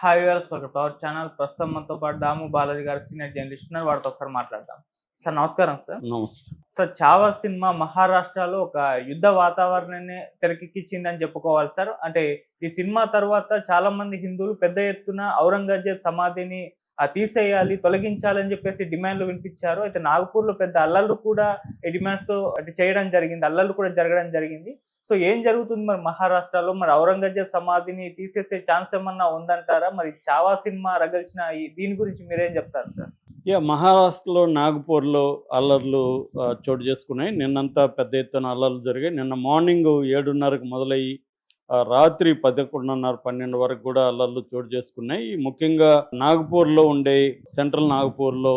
Hi viewers welcome to our channel ప్రస్తుతం మనతో పాటు దాము బాలాజీ గారు సీనియర్ జర్నలిస్ట్ ఉన్నారు. వాడితో ఒకసారి మాట్లాడదాం. సార్ నమస్కారం సార్. నమస్తే. సార్ చావా సినిమా మహారాష్ట్రలో ఒక యుద్ధ వాతావరణాన్ని తెరకెక్కించిందని చెప్పుకోవాలి సార్. అంటే ఈ సినిమా తర్వాత చాలా మంది హిందువులు పెద్ద ఎత్తున ఔరంగజేబ్ సమాధిని తీసేయాలి తొలగించాలని చెప్పేసి డిమాండ్లు వినిపించారు. అయితే నాగపూర్లో పెద్ద అల్లర్లు కూడా ఈ డిమాండ్స్ అంటే చేయడం జరిగింది. అల్లర్లు కూడా జరగడం జరిగింది. సో ఏం జరుగుతుంది మరి మహారాష్ట్రలో? మరి ఔరంగజేబ్ సమాధిని తీసేసే ఛాన్స్ ఏమన్నా ఉందంటారా? మరి చావా సినిమా రగల్చిన ఈ దీని గురించి మీరేం చెప్తారు సార్? ఇక మహారాష్ట్రలో నాగపూర్లో అల్లర్లు చోటు చేసుకున్నాయి. నిన్నంతా పెద్ద ఎత్తున అల్లర్లు జరిగాయి. నిన్న మార్నింగ్ ఏడున్నరకు మొదలయ్యి రాత్రి పదకొండున్నర పన్నెండు వరకు కూడా అల్లర్లు చోటు చేసుకున్నాయి. ముఖ్యంగా నాగపూర్లో ఉండే సెంట్రల్ నాగపూర్లో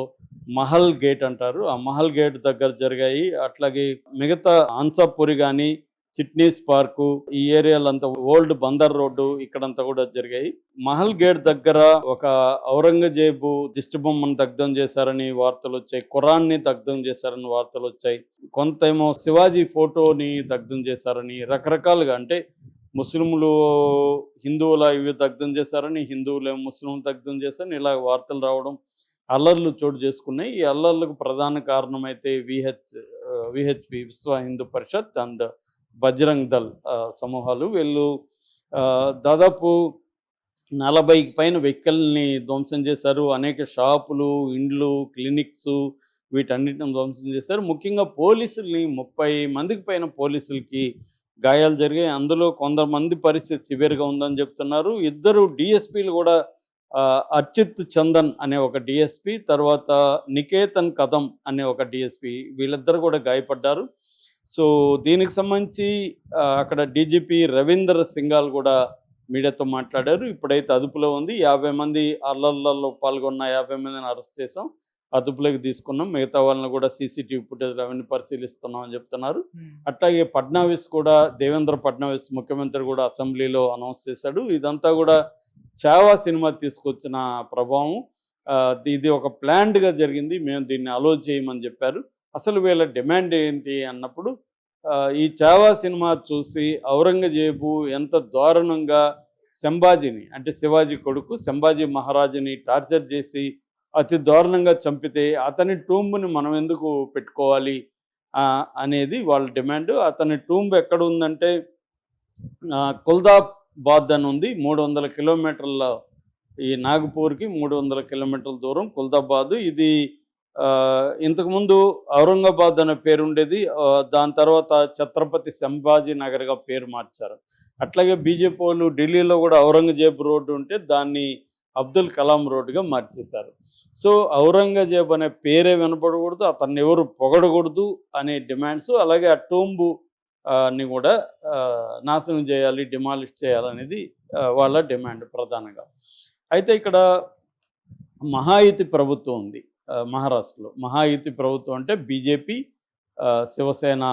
మహల్ గేట్ అంటారు. ఆ మహల్ గేట్ దగ్గర జరిగాయి. అట్లాగే మిగతా ఆన్సాపూరి కానీ చిట్నీస్ పార్కు ఈ ఏరియాలంతా ఓల్డ్ బందర్ రోడ్డు ఇక్కడంతా కూడా జరిగాయి. మహల్ గేట్ దగ్గర ఒక ఔరంగజేబు దిష్టిబొమ్మను దగ్ధం చేశారని వార్తలు వచ్చాయి. ఖురాన్ని దగ్ధం చేశారని వార్తలు వచ్చాయి. కొంత ఏమో శివాజీ ఫోటోని దగ్ధం చేశారని రకరకాలుగా అంటే ముస్లింలు హిందువుల ఇవి దగ్ధం చేశారని హిందువులు ముస్లింలు దగ్ధం చేశారని ఇలా వార్తలు రావడం అల్లర్లు చోటు చేసుకున్నాయి. ఈ అల్లర్లకు ప్రధాన కారణమైతే VH VHP Vishwa Hindu Parishad and Bajrang Dal సమూహాలు. వీళ్ళు దాదాపు నలభైకి పైన వెహికల్ని ధ్వంసం చేశారు. అనేక షాపులు ఇండ్లు క్లినిక్స్ వీటన్నిటిని ధ్వంసం చేశారు. ముఖ్యంగా పోలీసుల్ని ముప్పై మందికి పైన పోలీసులకి గాయాలు జరిగాయి. అందులో కొంతమంది పరిస్థితి సివియర్గా ఉందని చెప్తున్నారు. ఇద్దరు డిఎస్పీలు కూడా అర్చిత్ చందన్ అనే ఒక డిఎస్పి తర్వాత నికేతన్ కదం అనే ఒక డిఎస్పి వీళ్ళిద్దరు కూడా గాయపడ్డారు. సో దీనికి సంబంధించి అక్కడ డీజీపీ రవీందర్ సింగాల్ కూడా మీడియాతో మాట్లాడారు. ఇప్పుడైతే అదుపులో ఉంది. యాభై మంది అల్లర్లలో పాల్గొన్న యాభై మందిని అరెస్ట్ చేసాం అదుపులోకి తీసుకున్నాం. మిగతా వాళ్ళని కూడా సీసీటీవీ ఫుటేజ్ అవన్నీ పరిశీలిస్తున్నాం అని చెప్తున్నారు. అట్లాగే ఫడ్నవీస్ కూడా దేవేంద్ర ఫడ్నవీస్ ముఖ్యమంత్రి కూడా అసెంబ్లీలో అనౌన్స్ చేశాడు. ఇదంతా కూడా చావా సినిమా తీసుకొచ్చిన ప్రభావం. ఇది ఒక ప్లాన్డ్గా జరిగింది. మేము దీన్ని అలో చేయమని చెప్పారు. అసలు వీళ్ళ డిమాండ్ ఏంటి అన్నప్పుడు ఈ చావా సినిమా చూసి ఔరంగజేబు ఎంత దారుణంగా సంభాజీని అంటే శివాజీ కొడుకు సంభాజీ మహారాజుని టార్చర్ చేసి అతి దారుణంగా చంపితే అతని టూంబ్ని మనం ఎందుకు పెట్టుకోవాలి? అనేది వాళ్ళ డిమాండ్. అతని టూంబ్ ఎక్కడ ఉందంటే కుల్దాబాద్ అని ఉంది. మూడు వందల కిలోమీటర్ల ఈ నాగపూర్కి మూడు వందల కిలోమీటర్ల దూరం కుల్దాబాద్. ఇది ఇంతకుముందు ఔరంగాబాద్ అనే పేరు ఉండేది దాని తర్వాత ఛత్రపతి సంభాజీ నగర్గా పేరు మార్చారు. అట్లాగే బీజేపీ వాళ్ళు ఢిల్లీలో కూడా ఔరంగజేబ్ రోడ్డు ఉంటే దాన్ని అబ్దుల్ కలాం రోడ్డుగా మార్చేశారు. సో ఔరంగజేబ్ అనే పేరే వినపడకూడదు అతన్ని ఎవరు పొగడకూడదు అనే డిమాండ్స్ అలాగే ఆ టూంబు ని కూడా నాశనం చేయాలి డిమాలిష్ చేయాలనేది వాళ్ళ డిమాండ్ ప్రధానంగా. అయితే ఇక్కడ మహాయుతి ప్రభుత్వం ఉంది మహారాష్ట్రలో. మహాయుతి ప్రభుత్వం అంటే బీజేపీ శివసేన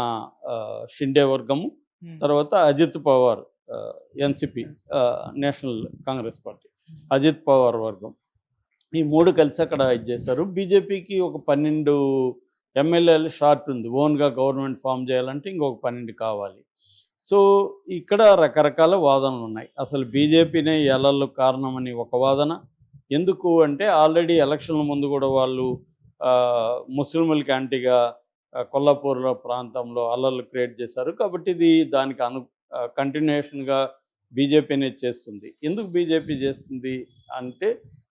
షిండే వర్గము తర్వాత Ajit Pawar NCP national congress party. Ajit Pawar వర్గం. ఈ మూడు కలిసి అక్కడ ఇది చేశారు. బీజేపీకి ఒక పన్నెండు ఎమ్మెల్యేలు షార్ట్ ఉంది. ఓన్గా గవర్నమెంట్ ఫామ్ చేయాలంటే ఇంకొక పన్నెండు కావాలి. సో ఇక్కడ రకరకాల వాదనలు ఉన్నాయి. అసలు బీజేపీనే ఎలళ్ళు కారణమని ఒక వాదన. ఎందుకు అంటే ఆల్రెడీ ఎలక్షన్ల ముందు కూడా వాళ్ళు ఆ, ముస్లింలకి యాంటీగా కొల్లాపూర్లో ప్రాంతంలో అల్లర్లు క్రియేట్ చేశారు. కాబట్టి ఇది దానికి అను కంటిన్యూషన్గా బీజేపీనే చేస్తుంది. ఎందుకు బీజేపీ చేస్తుంది అంటే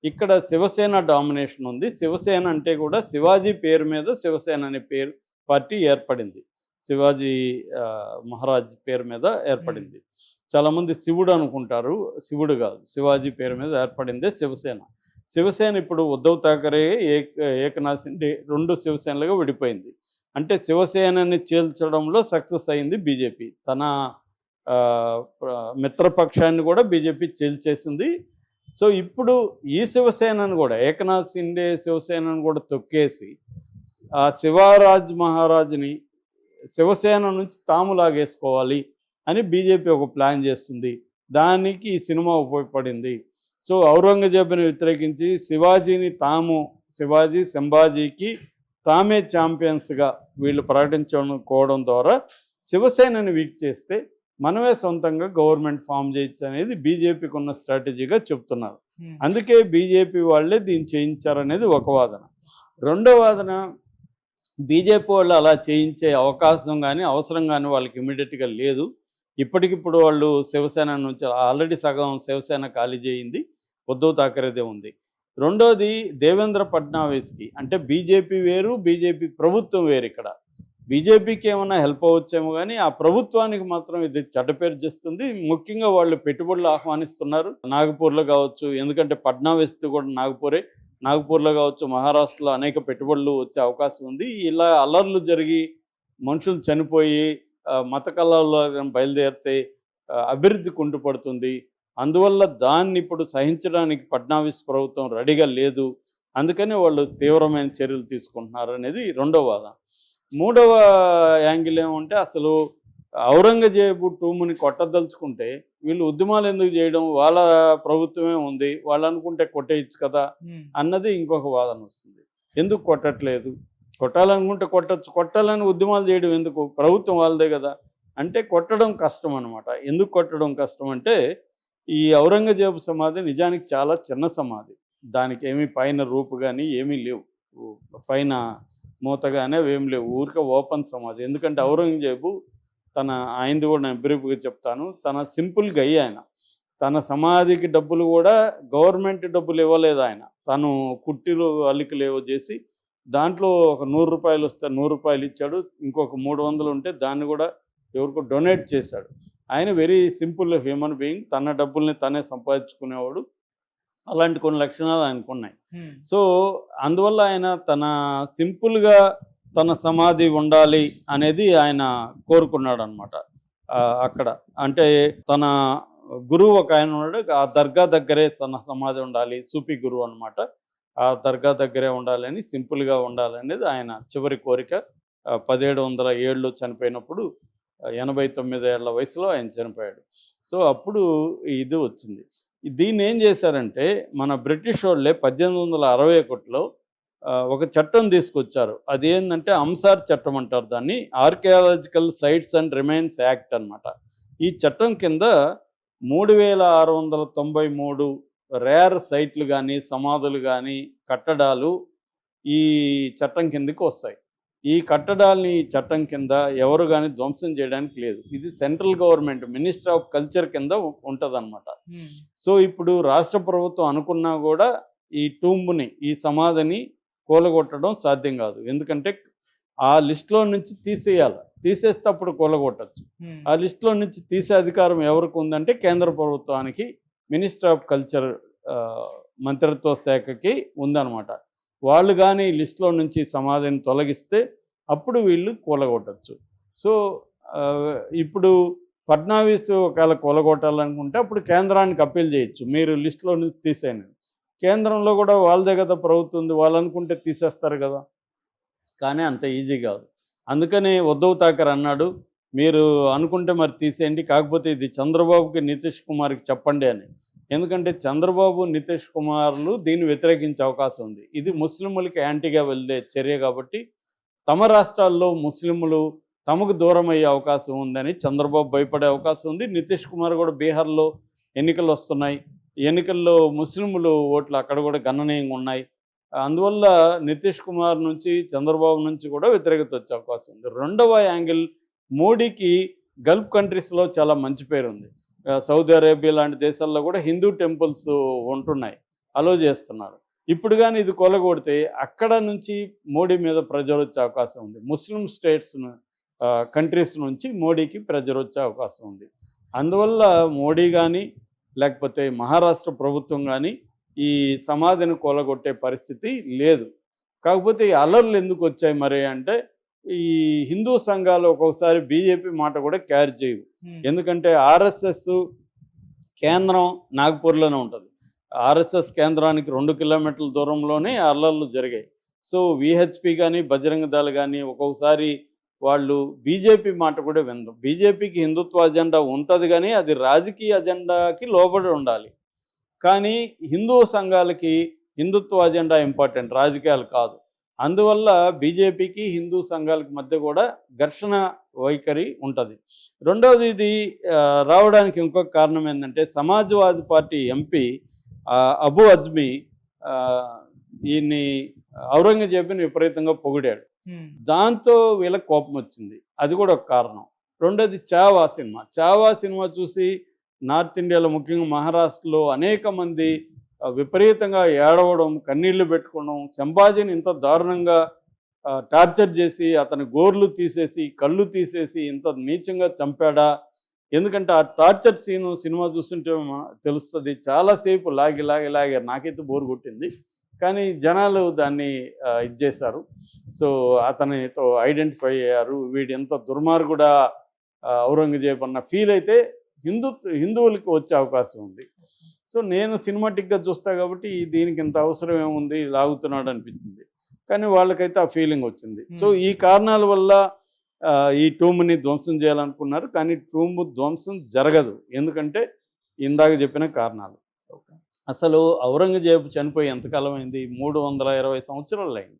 ఇక్కడ శివసేన డామినేషన్ ఉంది. శివసేన అంటే కూడా శివాజీ పేరు మీద శివసేన అనే పేరు పార్టీ ఏర్పడింది. శివాజీ మహారాజ్ పేరు మీద ఏర్పడింది. చాలామంది శివుడు అనుకుంటారు. శివుడు కాదు. శివాజీ పేరు మీద ఏర్పడిందే శివసేన. శివసేన ఇప్పుడు ఉద్ధవ్ ఠాకరే ఏక్ ఏకనాథ్ షిండే రెండు శివసేనలుగా విడిపోయింది. అంటే శివసేనని చీల్చడంలో సక్సెస్ అయింది బీజేపీ. తన మిత్రపక్షాన్ని కూడా బీజేపీ చీల్చేసింది. సో ఇప్పుడు ఈ శివసేనను కూడా ఏకనాథ్ సిండే శివసేనను కూడా తొక్కేసి ఆ శివరాజ్ మహారాజ్ని శివసేన నుంచి తాము లాగేసుకోవాలి అని బీజేపీ ఒక ప్లాన్ చేస్తుంది. దానికి ఈ సినిమా ఉపయోగపడింది. సో ఔరంగజేబుని వ్యతిరేకించి శివాజీని తాము శివాజీ సంభాజీకి తామే ఛాంపియన్స్గా వీళ్ళు ప్రకటించుకోవడం ద్వారా శివసేనని వీక్ చేస్తే మనమే సొంతంగా గవర్నమెంట్ ఫామ్ చేయొచ్చు అనేది బీజేపీకి ఉన్న స్ట్రాటజీగా చెప్తున్నారు. ఉమ్, అందుకే బీజేపీ వాళ్ళే దీన్ని చేయించారనేది ఒక వాదన. రెండో వాదన బీజేపీ వాళ్ళు అలా చేయించే అవకాశం కానీ అవసరం కానీ వాళ్ళకి ఇమీడియట్గా లేదు. ఇప్పటికిప్పుడు వాళ్ళు శివసేన నుంచి ఆల్రెడీ సగం శివసేన ఖాళీ చేయింది. ఉద్ధవ్ థాకరేదే ఉంది. రెండోది దేవేంద్ర ఫడ్నావిస్కి అంటే బీజేపీ వేరు బీజేపీ ప్రభుత్వం వేరు ఇక్కడ. బీజేపీకి ఏమైనా హెల్ప్ అవ్వచ్చేమో కానీ ఆ ప్రభుత్వానికి మాత్రం ఇది చెడ్డపేరు చేస్తుంది. ముఖ్యంగా వాళ్ళు పెట్టుబడులు ఆహ్వానిస్తున్నారు. నాగపూర్లో కావచ్చు ఎందుకంటే ఫడ్నావిస్ది కూడా నాగపూరే. నాగపూర్లో కావచ్చు మహారాష్ట్రలో అనేక పెట్టుబడులు వచ్చే అవకాశం ఉంది. ఇలా అల్లర్లు జరిగి మనుషులు చనిపోయి మత కళల్లో బయలుదేరితే అభివృద్ధి కుంటుపడుతుంది. అందువల్ల దాన్ని ఇప్పుడు సహించడానికి ఫడ్నావిస్ ప్రభుత్వం రెడీగా లేదు. అందుకనే వాళ్ళు తీవ్రమైన చర్యలు తీసుకుంటున్నారు అనేది రెండో వాదన. మూడవ యాంగిల్ ఏమంటే అసలు ఔరంగజేబు టూముని కొట్టదలుచుకుంటే వీళ్ళు ఉద్యమాలు ఎందుకు చేయడం? వాళ్ళ ప్రభుత్వమే ఉంది. వాళ్ళు అనుకుంటే కొట్టేయచ్చు కదా అన్నది ఇంకొక వాదన వస్తుంది. ఎందుకు కొట్టట్లేదు? కొట్టాలనుకుంటే కొట్టచ్చు. కొట్టాలని ఉద్యమాలు చేయడం ఎందుకు? ప్రభుత్వం వాళ్ళదే కదా. అంటే కొట్టడం కష్టం అనమాట ఎందుకు కొట్టడం కష్టం అంటే ఈ ఔరంగజేబు సమాధి నిజానికి చాలా చిన్న సమాధి. దానికి ఏమీ పైన రూపు కానీ ఏమీ లేవు. పైన మూతగానే ఏం అవి లేవు. ఊరికే ఓపెన్ సమాధి. ఎందుకంటే ఔరంగజేబు తన ఆయనది కూడా నేను బ్రీఫ్గా చెప్తాను తన సింపుల్గా అయ్యి ఆయన. తన సమాధికి డబ్బులు కూడా గవర్నమెంట్ డబ్బులు ఇవ్వలేదు ఆయన. తను కుట్టిలు అల్లికలు ఏవో చేసి దాంట్లో ఒక నూరు రూపాయలు వస్తే నూరు రూపాయలు ఇచ్చాడు. ఇంకొక మూడు వందలు ఉంటే దాన్ని కూడా ఎవరికో డొనేట్ చేశాడు. ఆయన వెరీ సింపుల్ హ్యూమన్ బీయింగ్. తన డబ్బుల్ని తనే సంపాదించుకునేవాడు. అలాంటి కొన్ని లక్షణాలు ఆయనకు ఉన్నాయి ఉమ్, సో అందువల్ల ఆయన తన సింపుల్గా తన సమాధి ఉండాలి అనేది ఆయన కోరుకున్నాడు అనమాట అక్కడ. అంటే తన గురువు ఒక ఆయన ఉన్నాడు ఆ దర్గా దగ్గరే తన సమాధి ఉండాలి సూఫీ గురువు అనమాట ఆ దర్గా దగ్గరే ఉండాలని సింపుల్గా ఉండాలనేది ఆయన చివరి కోరిక. పదిహేడు వందల ఏళ్ళు చనిపోయినప్పుడు ఎనభై తొమ్మిది ఏళ్ళ వయసులో ఆయన చనిపోయాడు. సో అప్పుడు ఇది వచ్చింది. దీన్ని ఏం చేశారంటే మన బ్రిటిష్ వాళ్ళే పద్దెనిమిది వందల అరవై ఒకటిలో ఒక చట్టం తీసుకొచ్చారు. అది ఏంటంటే అంసార్ చట్టం అంటారు దాన్ని archaeological sites and remains act అనమాట ఈ చట్టం కింద మూడు వేల ఆరు వందల తొంభై మూడు రేర్ సైట్లు కానీ సమాధులు కానీ కట్టడాలు ఈ చట్టం కిందకి వస్తాయి. ఈ కట్టడాల్ని చట్టం కింద ఎవరు కానీ ధ్వంసం చేయడానికి లేదు. ఇది central government minister of culture కింద ఉంటుందన్నమాట. సో ఇప్పుడు రాష్ట్ర ప్రభుత్వం అనుకున్నా కూడా ఈ టూంబుని ఈ సమాధిని కూలగొట్టడం సాధ్యం కాదు. ఎందుకంటే ఆ లిస్టులో నుంచి తీసేయాలి. తీసేస్తే అప్పుడు కూలగొట్టచ్చు ఆ లిస్టులో నుంచి తీసే అధికారం ఎవరికి ఉందంటే కేంద్ర ప్రభుత్వానికి మినిస్టర్ ఆఫ్ కల్చర్ మంత్రిత్వ శాఖకి ఉందన్నమాట. వాళ్ళు కానీ లిస్ట్లో లిస్టులో నుంచి సమాధిని తొలగిస్తే అప్పుడు వీళ్ళు కూలగొట్టచ్చు. సో ఇప్పుడు ఫడ్నావీస్ ఒకవేళ కూలగొట్టాలనుకుంటే అప్పుడు కేంద్రానికి అప్పీల్ చేయొచ్చు. మీరు లిస్టులో నుంచి తీసేయండి. కేంద్రంలో కూడా వాళ్ళదే కదా ప్రభుత్వం ఉంది వాళ్ళు అనుకుంటే తీసేస్తారు కదా. కానీ అంత ఈజీ కాదు. అందుకని ఉద్ధవ్ థాకర్ అన్నాడు మీరు అనుకుంటే మరి తీసేయండి కాకపోతే ఇది చంద్రబాబుకి నితీష్ కుమార్కి చెప్పండి అని. ఎందుకంటే చంద్రబాబు నితీష్ కుమార్లు దీన్ని వ్యతిరేకించే అవకాశం ఉంది. ఇది ముస్లింలకి యాంటీగా వెళ్ళే చర్య కాబట్టి తమ రాష్ట్రాల్లో ముస్లింలు తమకు దూరం అయ్యే అవకాశం ఉందని చంద్రబాబు భయపడే అవకాశం ఉంది. నితీష్ కుమార్ కూడా బీహార్లో ఎన్నికలు వస్తున్నాయి. ఎన్నికల్లో ముస్లింలు ఓట్లు అక్కడ కూడా గణనీయంగా ఉన్నాయి. అందువల్ల నితీష్ కుమార్ నుంచి చంద్రబాబు నుంచి కూడా వ్యతిరేకత వచ్చే అవకాశం ఉంది. రెండవ యాంగిల్ మోడీకి గల్ఫ్ కంట్రీస్లో చాలా మంచి పేరు ఉంది. సౌదీ అరేబియా లాంటి దేశాల్లో కూడా హిందూ టెంపుల్స్ ఉంటున్నాయి. అలో చేస్తున్నారు. ఇప్పుడు కానీ ఇది కొలగొడితే అక్కడ నుంచి మోడీ మీద ప్రెజర్ వచ్చే అవకాశం ఉంది. ముస్లిం స్టేట్స్ కంట్రీస్ నుంచి మోడీకి ప్రెజర్ వచ్చే అవకాశం ఉంది. అందువల్ల మోడీ కానీ లేకపోతే మహారాష్ట్ర ప్రభుత్వం కానీ ఈ సమాధిని కూలగొట్టే పరిస్థితి లేదు. కాకపోతే ఈ అలర్లు ఎందుకు వచ్చాయి మరి అంటే ఈ హిందూ సంఘాలు ఒక్కొక్కసారి బీజేపీ మాట కూడా క్యారీ చేయవు. ఎందుకంటే ఆర్ఎస్ఎస్ కేంద్రం నాగ్పూర్లోనే ఉంటుంది. ఆర్ఎస్ఎస్ కేంద్రానికి రెండు కిలోమీటర్ల దూరంలోనే అల్లర్లు జరిగాయి. సో విహెచ్పి కానీ బజరంగ దళ కానీ ఒక్కొక్కసారి వాళ్ళు బీజేపీ మాట కూడా విందు బీజేపీకి హిందుత్వ అజెండా ఉంటుంది కానీ అది రాజకీయ అజెండాకి లోబడి ఉండాలి. కానీ హిందూ సంఘాలకి హిందుత్వ అజెండా ఇంపార్టెంట్ రాజకీయాలు కాదు. అందువల్ల బీజేపీకి హిందూ సంఘాలకు మధ్య కూడా ఘర్షణ వైఖరి ఉంటుంది. రెండవది ఇది రావడానికి ఇంకొక కారణం ఏంటంటే సమాజ్వాదీ పార్టీ ఎంపీ అబు అజ్మీ ఈయన్ని ఔరంగజేబుని విపరీతంగా పొగిడాడు. దాంతో వీళ్ళకి కోపం వచ్చింది. అది కూడా ఒక కారణం. రెండోది చావా సినిమా. చావా సినిమా చూసి నార్త్ ఇండియాలో ముఖ్యంగా మహారాష్ట్రలో అనేక మంది విపరీతంగా ఏడవడం కన్నీళ్ళు పెట్టుకోవడం సంభాజీని ఇంత దారుణంగా టార్చర్ చేసి అతని గోర్లు తీసేసి కళ్ళు తీసేసి ఇంత నీచంగా చంపాడా? ఎందుకంటే ఆ టార్చర్ సీను సినిమా చూస్తుంటే తెలుస్తుంది చాలాసేపు లాగి లాగి లాగారు నాకైతే బోరు కొట్టింది. కానీ జనాలు దాన్ని ఇచ్చేశారు ఇది చేశారు. సో అతనితో ఐడెంటిఫై అయ్యారు. వీడు ఎంత దుర్మార్గుడా ఔరంగజేబు అన్న ఫీల్ అయితే హిందూ హిందువులకి వచ్చే అవకాశం ఉంది. సో నేను సినిమాటిక్గా చూస్తా కాబట్టి దీనికి ఇంత అవసరం ఏముంది? లాగుతున్నాడు అనిపించింది. కానీ వాళ్ళకైతే ఆ ఫీలింగ్ వచ్చింది. So Hmm. ఈ కారణాల వల్ల ఈ టూమ్ని ధ్వంసం చేయాలనుకున్నారు. కానీ టూమ్ ధ్వంసం జరగదు. ఎందుకంటే ఇందాక చెప్పిన కారణాలు. అసలు ఔరంగజేబు చనిపోయి ఎంతకాలం అయింది? మూడు వందల ఇరవై సంవత్సరాలు అయింది.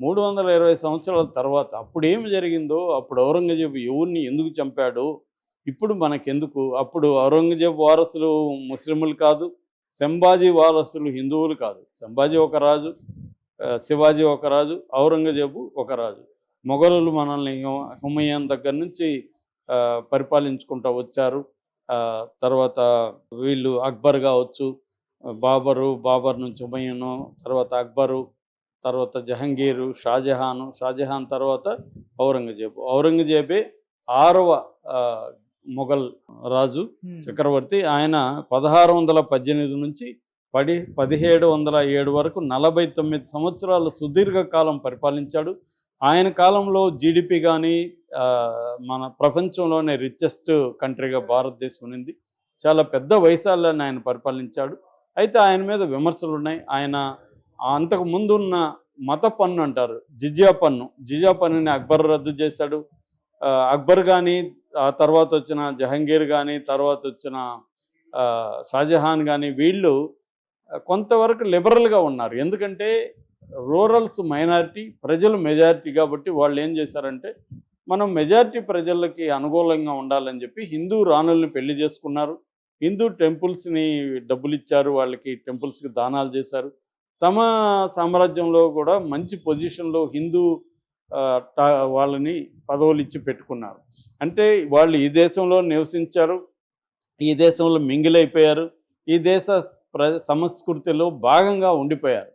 మూడు వందల ఇరవై సంవత్సరాల తర్వాత అప్పుడు ఏం జరిగిందో అప్పుడు ఔరంగజేబు ఎవరిని ఎందుకు చంపాడో? ఇప్పుడు మనకెందుకు? అప్పుడు ఔరంగజేబు వారసులు ముస్లింలు కాదు సంభాజీ వారసులు హిందువులు కాదు. సంభాజీ ఒక రాజు శివాజీ ఒక రాజు ఔరంగజేబు ఒక రాజు. మొఘలులు మనల్ని హు- దగ్గర నుంచి పరిపాలించుకుంటూ వచ్చారు. తర్వాత వీళ్ళు అక్బర్ కావచ్చు బాబరు బాబర్ నుంచి హుమయూను తర్వాత అక్బరు తర్వాత జహంగీరు షాజహాను షాజహాన్ తర్వాత ఔరంగజేబు. ఔరంగజేబే ఆరవ మొఘల్ రాజు చక్రవర్తి ఆయన పదహారు వందల పద్దెనిమిది నుంచి పది పదిహేడు వందల ఏడు వరకు నలభై తొమ్మిది సంవత్సరాలు సుదీర్ఘకాలం పరిపాలించాడు. ఆయన కాలంలో జీడిపి కానీ మన ప్రపంచంలోనే రిచెస్ట్ కంట్రీగా భారతదేశం ఉన్నింది. చాలా పెద్ద వయసాలని ఆయన పరిపాలించాడు. అయితే ఆయన మీద విమర్శలు ఉన్నాయి ఆయన అంతకు ముందున్న మత పన్ను అంటారు. జిజియా పన్ను. జిజియా పన్నుని అక్బర్ రద్దు చేశాడు. అక్బర్ కానీ ఆ తర్వాత వచ్చిన జహంగీర్ కానీ తర్వాత వచ్చిన షాజహాన్ కానీ వీళ్ళు కొంతవరకు లిబరల్గా ఉన్నారు. ఎందుకంటే రూరల్స్ మైనారిటీ ప్రజలు మెజారిటీ కాబట్టి వాళ్ళు ఏం చేశారంటే మనం మెజారిటీ ప్రజలకి అనుకూలంగా ఉండాలని చెప్పి హిందూ రాణుల్ని పెళ్ళి చేసుకున్నారు. హిందూ టెంపుల్స్ని డబ్బులు ఇచ్చారు వాళ్ళకి టెంపుల్స్కి దానాలు చేశారు. తమ సామ్రాజ్యంలో కూడా మంచి పొజిషన్లో హిందూ వాళ్ళని పదవులు ఇచ్చి పెట్టుకున్నారు. అంటే వాళ్ళు ఈ దేశంలో నివసించారు ఈ దేశంలో మింగిలైపోయారు ఈ దేశ ప్ర సంస్కృతిలో భాగంగా ఉండిపోయారు.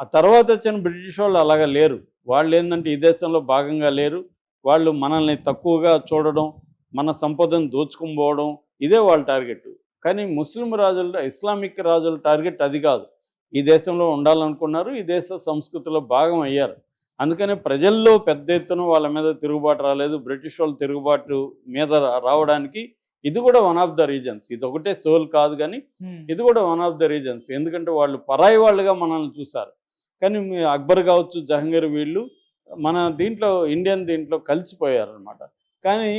ఆ తర్వాత వచ్చిన బ్రిటిష్ వాళ్ళు అలాగా లేరు. వాళ్ళు ఏంటంటే ఈ దేశంలో భాగంగా లేరు. వాళ్ళు మనల్ని తక్కువగా చూడడం మన సంపదను దోచుకుని పోవడం ఇదే వాళ్ళ టార్గెట్ కానీ ముస్లిం రాజుల ఇస్లామిక్ రాజుల టార్గెట్ అది కాదు. ఈ దేశంలో ఉండాలనుకున్నారు ఈ దేశ సంస్కృతిలో భాగం అయ్యారు అందుకనే ప్రజల్లో పెద్ద ఎత్తున వాళ్ళ మీద తిరుగుబాటు రాలేదు. బ్రిటిష్ వాళ్ళు తిరుగుబాటు మీద రావడానికి ఇది కూడా వన్ ఆఫ్ ద రీజన్స్ ఇది ఒకటే సోల్ కాదు కానీ ఇది కూడా వన్ ఆఫ్ ద రీజన్స్ ఎందుకంటే వాళ్ళు పరాయి వాళ్ళుగా మనల్ని చూశారు. కానీ అక్బర్ కావచ్చు జహంగీర్ వీళ్ళు మన దీంట్లో ఇండియన్ దీంట్లో కలిసిపోయారు అనమాట కానీ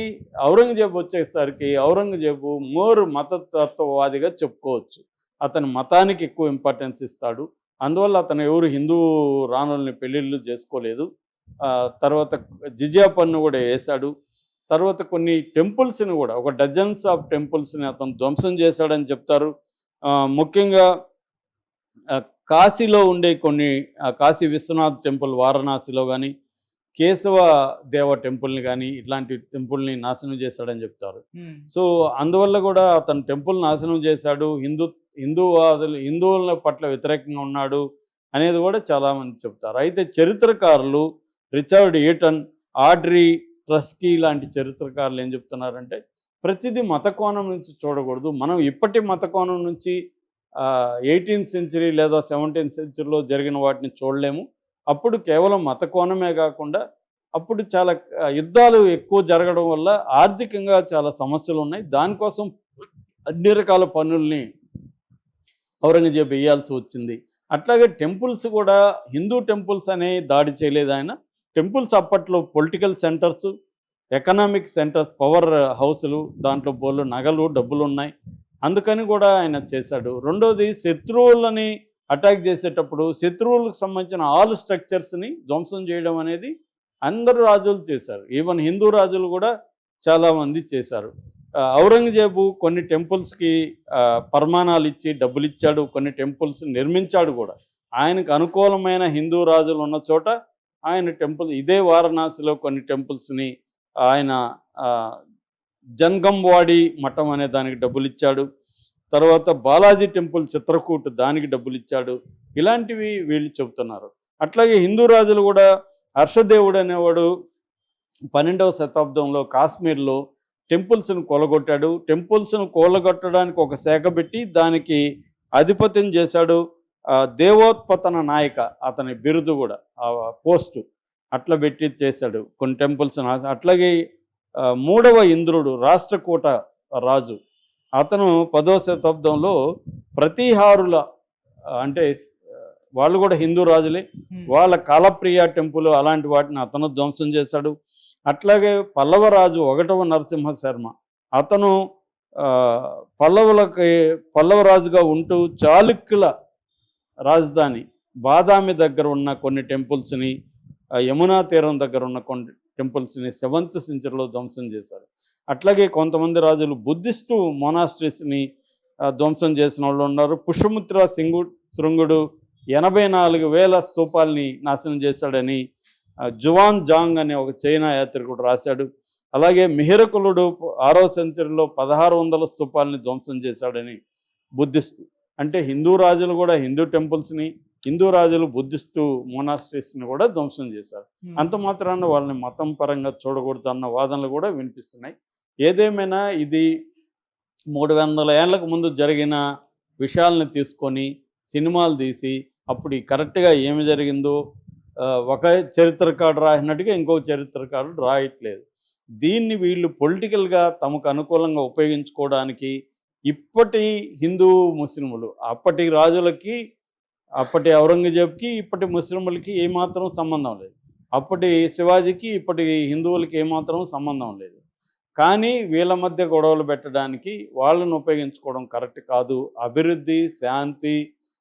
ఔరంగజేబు వచ్చేసరికి ఔరంగజేబు మోర్ మతతత్వవాదిగా చెప్పుకోవచ్చు. అతని మతానికి ఎక్కువ ఇంపార్టెన్స్ ఇస్తాడు. అందువల్ల అతను ఎవరు హిందూ రాణుల్ని పెళ్ళిళ్ళు చేసుకోలేదు. తర్వాత జిజియా పన్ను కూడా వేశాడు. తర్వాత కొన్ని టెంపుల్స్ని కూడా ఒక డజన్స్ ఆఫ్ టెంపుల్స్ని అతను ధ్వంసం చేశాడని చెప్తారు. ముఖ్యంగా కాశీలో ఉండే కొన్ని కాశీ విశ్వనాథ్ టెంపుల్ వారణాసిలో కానీ కేశవ దేవ టెంపుల్ని కానీ ఇట్లాంటి టెంపుల్ని నాశనం చేశాడని చెప్తారు. సో అందువల్ల కూడా అతను టెంపుల్ నాశనం చేశాడు హిందూ హిందూవాదులు హిందువుల పట్ల వ్యతిరేకంగా ఉన్నాడు అనేది కూడా చాలామంది చెప్తారు. అయితే చరిత్రకారులు రిచర్డ్ ఈటన్ ఆడ్రీ ట్రస్కీ లాంటి చరిత్రకారులు ఏం చెప్తున్నారంటే ప్రతిదీ మత కోణం నుంచి చూడకూడదు. మనం ఇప్పటి మత కోణం నుంచి ఎయిటీన్త్ సెంచరీ లేదా సెవెంటీన్త్ సెంచరీలో జరిగిన వాటిని చూడలేము. అప్పుడు కేవలం మత కోణమే కాకుండా అప్పుడు చాలా యుద్ధాలు ఎక్కువ జరగడం వల్ల ఆర్థికంగా చాలా సమస్యలు ఉన్నాయి. దానికోసం అన్ని రకాల పనుల్ని ఔరంగజేబు వేయాల్సి వచ్చింది. అట్లాగే టెంపుల్స్ కూడా హిందూ టెంపుల్స్ అనే దాడి చేయలేదు ఆయన. టెంపుల్స్ అప్పట్లో political centres economic centres power హౌస్లు దాంట్లో బోళ్ళు నగలు డబ్బులు ఉన్నాయి. అందుకని కూడా ఆయన చేశాడు. రెండోది శత్రువులని అటాక్ చేసేటప్పుడు శత్రువులకు సంబంధించిన ఆల్ స్ట్రక్చర్స్ని ధ్వంసం చేయడం అనేది అందరు రాజులు చేశారు. ఈవెన్ హిందూ రాజులు కూడా చాలామంది చేశారు. ఔరంగజేబు కొన్ని టెంపుల్స్కి పరమాణాలు ఇచ్చి డబ్బులు ఇచ్చాడు కొన్ని టెంపుల్స్ నిర్మించాడు కూడా. ఆయనకు అనుకూలమైన హిందూ రాజులు ఉన్న చోట ఆయన టెంపుల్ ఇదే వారణాసిలో కొన్ని టెంపుల్స్ని ఆయన ఆ, జన్గంవాడి మఠం అనే దానికి డబ్బులు ఇచ్చాడు. తర్వాత బాలాజీ టెంపుల్ చిత్రకూట్ దానికి డబ్బులు ఇచ్చాడు ఇలాంటివి వీళ్ళు చెబుతున్నారు. అట్లాగే హిందూ రాజులు కూడా హర్షదేవుడు అనేవాడు పన్నెండవ శతాబ్దంలో కాశ్మీర్లో టెంపుల్స్ను కొలగొట్టాడు. టెంపుల్స్ను కూలగొట్టడానికి ఒక శాఖ పెట్టి దానికి ఆధిపత్యం చేశాడు. దేవోత్పతన నాయక అతని బిరుదు కూడా ఆ పోస్టు అట్లా పెట్టి చేశాడు కొన్ని టెంపుల్స్ అట్లాగే మూడవ ఇంద్రుడు రాష్ట్రకూట రాజు అతను పదవ శతాబ్దంలో ప్రతిహారుల అంటే వాళ్ళు కూడా హిందూ రాజులే. వాళ్ళ కాలప్రియ టెంపుల్ అలాంటి వాటిని అతను ధ్వంసం చేశాడు. అట్లాగే పల్లవరాజు ఒకటవ నరసింహ శర్మ అతను పల్లవులకి పల్లవరాజుగా ఉంటూ చాళుక్యుల రాజధాని బాదామి దగ్గర ఉన్న కొన్ని టెంపుల్స్ని యమునా తీరం దగ్గర ఉన్న కొన్ని టెంపుల్స్ని సెవెంత్ సెంచరీలో ధ్వంసం చేశారు అట్లాగే కొంతమంది రాజులు బుద్ధిస్టు మొనాస్ట్రీస్ని ధ్వంసం చేసిన వాళ్ళు ఉన్నారు. పుష్పముద్ర సింగు శృంగుడు ఎనభై నాలుగు వేల స్తూపాల్ని నాశనం చేశాడని జువాన్ జాంగ్ అనే ఒక చైనా యాత్రికుడు రాశాడు. అలాగే మిహిరకులుడు ఆరో సెంచరీలో పదహారు వందల స్తూపాలని ధ్వంసం చేశాడని బుద్ధిస్టు. అంటే హిందూ రాజులు కూడా హిందూ టెంపుల్స్ని హిందూ రాజులు బుద్ధిస్టు మొనాస్ట్రీస్ని కూడా ధ్వంసం చేశారు. అంత మాత్రాన వాళ్ళని మతం పరంగా చూడకూడదు అన్న వాదనలు కూడా వినిపిస్తున్నాయి. ఏదేమైనా ఇది మూడు వందల ఏళ్ళకు ముందు జరిగిన విషయాలను తీసుకొని సినిమాలు తీసి అప్పుడు కరెక్ట్గా ఏమి జరిగిందో ఒక చరిత్రకారుడు రాసినట్టుగా ఇంకో చరిత్రకారుడు రాయట్లేదు. దీన్ని వీళ్ళు పొలిటికల్గా తమకు అనుకూలంగా ఉపయోగించుకోవడానికి ఇప్పటి హిందూ ముస్లింలు అప్పటి రాజులకి అప్పటి ఔరంగజేబ్కి ఇప్పటి ముస్లింలకి ఏమాత్రం సంబంధం లేదు. అప్పటి శివాజీకి ఇప్పటి హిందువులకి ఏమాత్రం సంబంధం లేదు. కానీ వీళ్ళ మధ్య గొడవలు పెట్టడానికి వాళ్ళను ఉపయోగించుకోవడం కరెక్ట్ కాదు. అభివృద్ధి శాంతి